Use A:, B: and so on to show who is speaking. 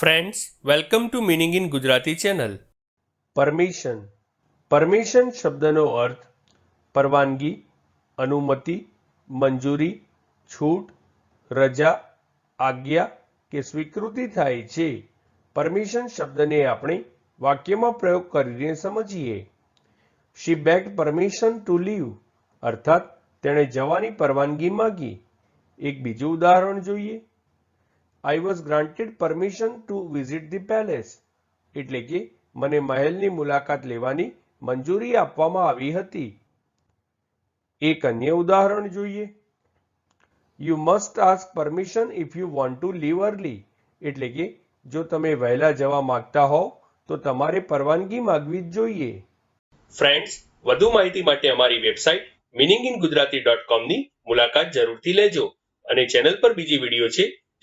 A: Friends welcome to meaning in Gujarati channel
B: permission permission શબ્દનો અર્થ પરવાનગી, અનુમતિ, મંજૂરી, છૂટ, રજા, આજ્ઞા કે સ્વીકૃતિ થાય છે. પરમિશન શબ્દને આપણે વાક્યમાં પ્રયોગ કરીને સમજીએ. She beg permission to leave અર્થાત તેણે જવાની પરવાનગી માંગી. એક બીજું ઉદાહરણ જોઈએ. I was granted permission to visit the palace એટલે કે મને મહેલની મુલાકાત લેવાની મંજૂરી આપવામાં આવી હતી. એક અન્ય ઉદાહરણ જોઈએ. You must ask permission if you want to leave early એટલે કે જો તમે વહેલા જવા માંગતા હોવ, તો તમારે પરવાનગી માંગવી જ જોઈએ.
A: ફ્રેન્ડ્સ વધુ માહિતી માટે અમારી website meaning in Gujarati dot કોમની મુલાકાત જરૂરથી લેજો અને ચેનલ પર બીજી વીડિયો છે